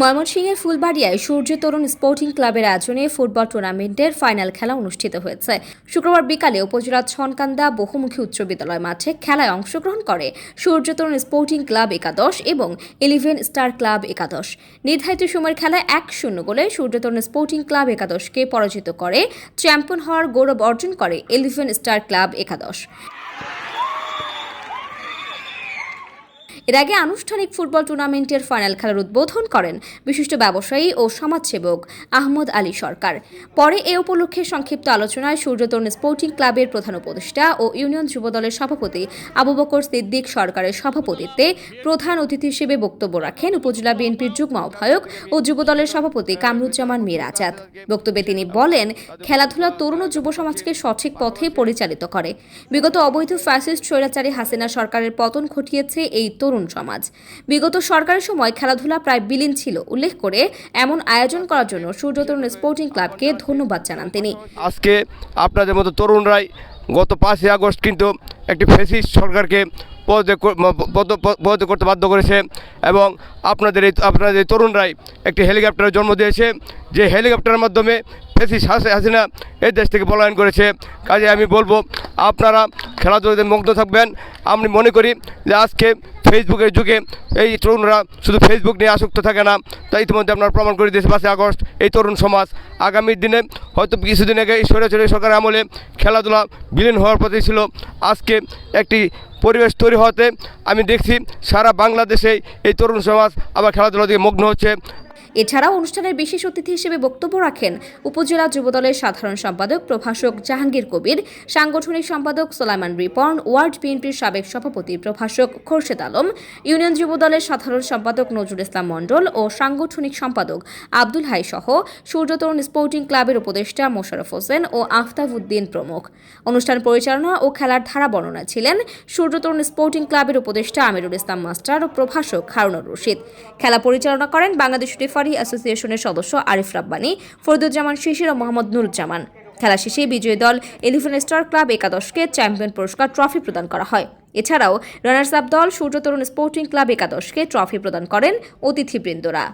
ময়মনসিংহের ফুলবাড়িয়ায় সূর্য তরুণ স্পোর্টিং ক্লাবের আয়োজনে ফুটবল টুর্নামেন্টের ফাইনাল খেলা অনুষ্ঠিত হয়েছে। শুক্রবার বিকালে উপজেলার ছনকান্দা বহুমুখী উচ্চ বিদ্যালয় মাঠে খেলায় অংশগ্রহণ করে সূর্য তরুণ স্পোর্টিং ক্লাব একাদশ এবং ইলেভেন স্টার ক্লাব একাদশ। নির্ধারিত সময়ের খেলায় এক শূন্য গোলে সূর্য তরুণ স্পোর্টিং ক্লাব একাদশকে পরাজিত করে চ্যাম্পিয়ন হওয়ার গৌরব অর্জন করে ইলেভেন স্টার ক্লাব একাদশ। এর আগে আনুষ্ঠানিক ফুটবল টুর্নামেন্টের ফাইনাল খেলার উদ্বোধন করেন বিশিষ্ট ব্যবসায়ী ও সমাজসেবক আহমদ আলী সরকার। পরে এ উপলক্ষে সংক্ষিপ্ত আলোচনায় সূর্যতরুণ স্পোর্টিং ক্লাবের প্রধান উপদেষ্টা ও ইউনিয়ন যুবদলের সভাপতি আবু বকর সিদ্দিক সরকারের সভাপতিত্বে প্রধান অতিথি হিসেবে বক্তব্য রাখেন উপজেলা বিএনপির যুগ্ম আহ্বায়ক ও যুবদলের সভাপতি কামরুজ্জামান মীর আজাদ বক্তব্যে তিনি বলেন, খেলাধুলা তরুণ ও যুব সমাজকে সঠিক পথে পরিচালিত করে। বিগত অবৈধ ফ্যাসিস্ট স্বৈরাচারী হাসিনা সরকারের পতন ঘটিয়েছে এই তরুণ সমাজ। বিগত সরকারের সময় খেলাধুলা প্রায় বিলীন ছিল, উল্লেখ করে এমন আয়োজন করার জন্য সূর্য তরুণ স্পোর্টিং ক্লাবকে ধন্যবাদ জানান তিনি। আজকে আপনাদের মতো তরুণরাই গত পাঁচই আগস্ট কিন্তু একটি ফেসিস্ট সরকারকে পদত্যাগ করতে বাধ্য করেছে এবং আপনাদের এই আপনাদের এই তরুণরাই একটি হেলিকপ্টারের জন্ম দিয়েছে। যে হেলিকপ্টারের মাধ্যমে হাসে হাসিনা এই দেশ থেকে পলায়ন করেছে। কাজে আমি বলব, আপনারা খেলাধুলাতে মুগ্ধ থাকবেন। আমি মনে করি যে আজকে ফেসবুকের যুগে এই তরুণরা শুধু ফেসবুক নিয়ে আসক্ত থাকে না, তা ইতিমধ্যে আপনার প্রমাণ করে দিয়েছে পাঁচই আগস্ট এই তরুণ সমাজ। আগামী দিনে হয়তো কিছুদিন আগে এই সরাসরি সরকারের আমলে খেলাধুলা বিলীন হওয়ার পথে ছিল। আজকে একটি পরিবেশ তৈরি হওয়াতে আমি দেখছি সারা বাংলাদেশে এই তরুণ সমাজ আবার খেলাধুলা দিকে মগ্ন হচ্ছে। এছাড়াও অনুষ্ঠানের বিশেষ অতিথি হিসেবে বক্তব্য রাখেন উপজেলা যুবদলের সাধারণ সম্পাদক প্রভাষক জাহাঙ্গীর কবির, সাংগঠনিক সম্পাদক সোলাইমান রিপন, ওয়ার্ড বিএনপির সাবেক সভাপতি প্রভাষক খোরশেদ আলম, ইউনিয়ন যুবদলের সাধারণ সম্পাদক নজরুল ইসলাম মণ্ডল ও সাংগঠনিক সম্পাদক আব্দুল হাই সহ সূর্যতরুণ স্পোর্টিং ক্লাবের উপদেষ্টা মোশারফ হোসেন ও আফতাব উদ্দিন প্রমুখ। অনুষ্ঠান পরিচালনা ও খেলার ধারা বর্ণনা ছিলেন সূর্যতরুণ স্পোর্টিং ক্লাবের উপদেষ্টা আমিরুল ইসলাম মাস্টার ও প্রভাষক হারুনুর রশিদ। খেলা পরিচালনা করেন বাংলাদেশ রেফারি অ্যাসোসিয়েশনের সদস্য আরিফ রাব্বানি, ফরিদুজ্জামান শিশির ও মোহাম্মদ নুরুজ্জামান। খেলা শেষে বিজয়ী দল এলিভেন স্টার ক্লাব একাদশকে চ্যাম্পিয়ন পুরস্কার ট্রফি প্রদান করা হয়। এছাড়াও, রানার্স আপ দল সূর্যতরুণ স্পোর্টিং ক্লাব একাদশকে ট্রফি প্রদান করেন অতিথিবৃন্দরা।